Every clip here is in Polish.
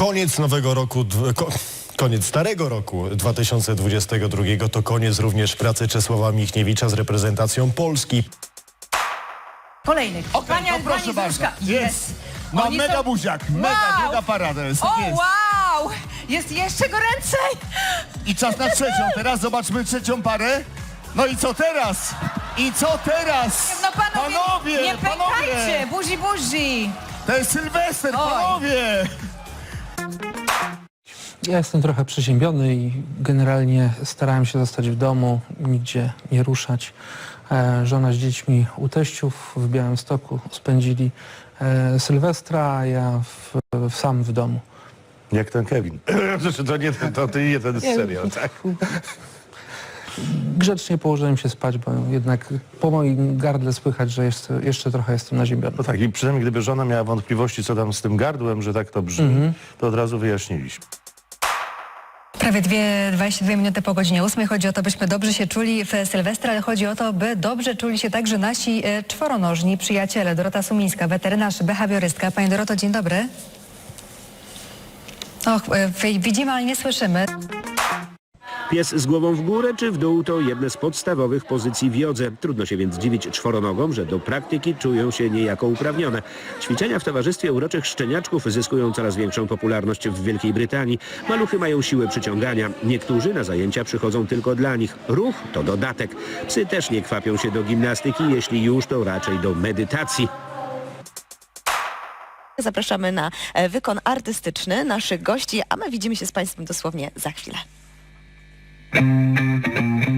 Koniec nowego roku, koniec starego roku 2022 to koniec również pracy Czesława Michniewicza z reprezentacją Polski. Kolejnych. Okej, Pani- to proszę bardzo. Jest. Oni mega są- buziak, mega, Wow. mega parada jest. O, jest. wow! Jest jeszcze goręcej! I czas na trzecią. Teraz zobaczmy trzecią parę. No i co teraz? I co teraz? No panowie, panowie, nie pękajcie! Buzi, buzi! To jest Sylwester, Oj. panowie! Ja jestem trochę przeziębiony i generalnie starałem się zostać w domu, nigdzie nie ruszać. E, żona z dziećmi u teściów w Białymstoku spędzili e, Sylwestra, a ja w, w, sam w domu. Jak ten Kevin. To nie ten, to ty nie ten serial, tak? Grzecznie położyłem się spać, bo jednak po moim gardle słychać, że jeszcze, jeszcze trochę jestem naziębiony. No tak, i przynajmniej gdyby żona miała wątpliwości, co tam z tym gardłem, że tak to brzmi, to od razu wyjaśniliśmy. Prawie dwie, 22 minuty po godzinie 8. Chodzi o to, byśmy dobrze się czuli w Sylwestra, ale chodzi o to, by dobrze czuli się także nasi e, czworonożni przyjaciele. Dorota Sumińska, weterynarz, behawiorystka. Pani Doroto, dzień dobry. Och, e, wi- widzimy, ale nie słyszymy. Pies z głową w górę czy w dół to jedne z podstawowych pozycji w jodze. Trudno się więc dziwić czworonogom, że do praktyki czują się niejako uprawnione. Ćwiczenia w towarzystwie uroczych szczeniaczków zyskują coraz większą popularność w Wielkiej Brytanii. Maluchy mają siłę przyciągania. Niektórzy na zajęcia przychodzą tylko dla nich. Ruch to dodatek. Psy też nie kwapią się do gimnastyki, jeśli już to raczej do medytacji. Zapraszamy na e, wykon artystyczny naszych gości, a my widzimy się z Państwem dosłownie za chwilę. Thank you.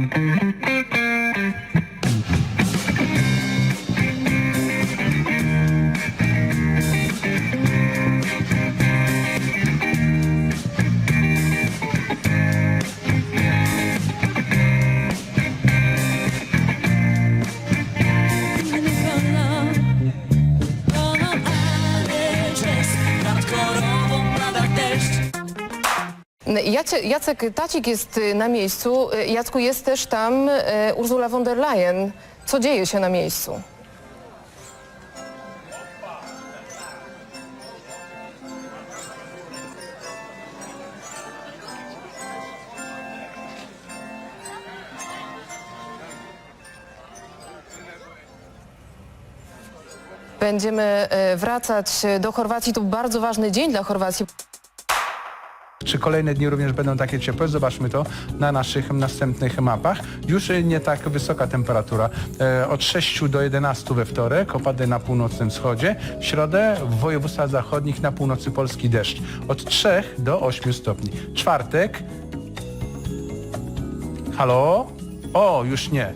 Jacek Tacik jest y, na miejscu. Y, Jacku, jest też tam y, Ursula von der Leyen. Co dzieje się na miejscu? Będziemy wracać do Chorwacji. To bardzo ważny dzień dla Chorwacji. Czy kolejne dni również będą takie ciepłe? Zobaczmy to na naszych następnych mapach. Już nie tak wysoka temperatura. E, od 6 do 11 we wtorek, opady na północnym wschodzie. W środę w województwach zachodnich na północy Polski deszcz. Od 3 do 8 stopni. Czwartek. Halo? O, już nie.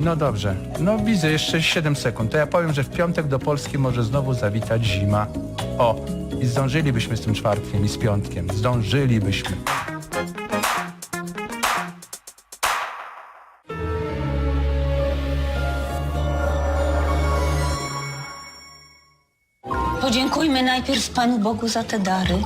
No dobrze. No widzę jeszcze 7 sekund. To ja powiem, że w piątek do Polski może znowu zawitać zima. O, i zdążylibyśmy z tym czwartkiem i z piątkiem. Zdążylibyśmy. Podziękujmy najpierw Panu Bogu za te dary.